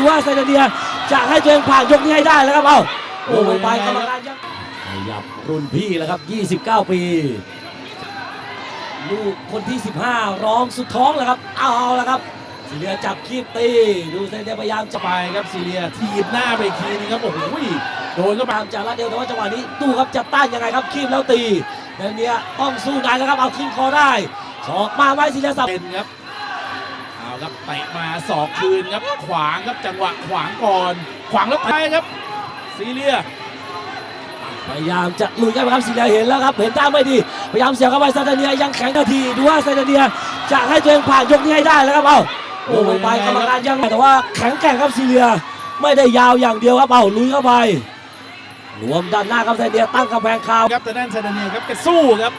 ดูว่าไซเดเนียจะให้ตัวเองผ่านยกนี้ให้ได้แล้วครับ เอ้าโอ้ยไปกรรมการยังขยับรุ่นพี่แล้วครับ 29 ปี ลูกคนที่ 15 ร้องสุดท้องแล้วครับ เอาแล้วครับซีเรียจับคีบตีดูไซเดียพยายามจะไปครับซีเรียทีบหน้าไปอีกทีนึงครับโอ้โหโดนก็พยายามจะละเดียวแต่ว่าจังหวะนี้ดูครับจะต้านยังไงครับคีบแล้วตีไซเดเนียต้องสู้นายแล้วครับเอาขึ้นคอได้สอกมาไว้ซีเรียสับเป็นครับ ครับเตะมาสอกคืนครับขวางครับจังหวะขวางก่อน ขวางแล้วไปครับซีเรียพยายามจะลุยกันครับซีเรียเห็นแล้วครับเห็นท่าไม่ดีพยายามเสียบเข้าไปซาตาเนียยังแข็งนาทีดูว่าซาตาเนียจะให้ตัวเองผ่านยกนี้ให้ได้แล้วครับเอ้าโอ้ยไปกรรมการยังแต่ว่าแข็งแกร่งครับซีเรียไม่ได้ยาวอย่างเดียวครับเอ้าลุยเข้าไปรวมด้านหน้าครับซาตาเนียตั้งกำแพงคาวครับแต่ด้านซาดาเนียครับแกสู้ครับ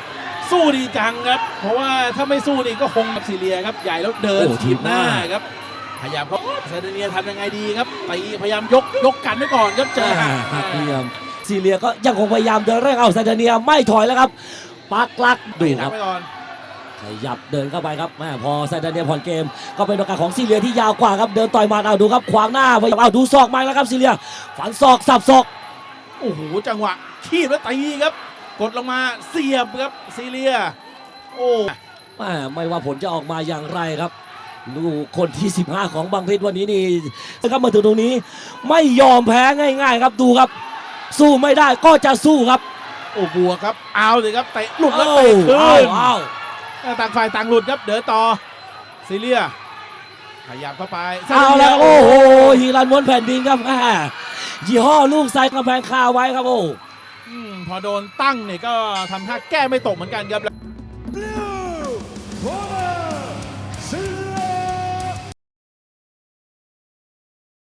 สู้ดีจังครับ เพราะว่าถ้าไม่สู้นี่ก็คงกับซีเรียครับใหญ่แล้วเดินโอ้ถีบหน้าถีบหน้า ครับ พยายามเขาซาดาเนียทำยังไงดีครับตีพยายามยกยกกันไว้ก่อนครับเจอหักหักเหลี่ยมซีเรียก็ยังคงพยายามเดินเร่งเอาซาตาเนียไม่ถอยแล้วครับปักหลักดูตีคหัรักบ ไว้ก่อน ขยับเดินเข้าไปครับแม่พอไซดาเนียผ่อนเกม ก็เป็นโอกาสของซีเรียที่ยาวกว่าครับเดินต่อยหมาเอาดูครับขวางหน้าพยายามเอาดูศอกมาแล้วครับซีเรียฝันศอกสับศอกโอ้โหจังหวะขีดแล้วตีครับ กดลงมาเสียบครับซีเรีย โอ้แม่ไม่ว่าผลจะออกมาอย่างไรครับลูกคนที่ 15 ของบางเพชรวันนี้นี่นะครับมาถึงตรงนี้ไม่ยอมแพ้ง่าย ๆ ครับดูครับ สู้ไม่ได้ก็จะสู้ครับ โอ้บวกครับ เอาเลยครับเตะหลุดแล้วเอ้าเตะคืเอ้านเอ้าต่างฝ่ายต่างหลุดครับเดินต่อซีเรียขยับเข้าไปเอาแล้วครับโอ้โหฮีรันม้วนแผ่นดินครับแม่ยี่ห้อลูกใส่กำแพงคาไว้ครับโอ้ อืมพอโดนตั้งเนี่ยก็ทำท่าแก้ไม่ตกเหมือนกันครับ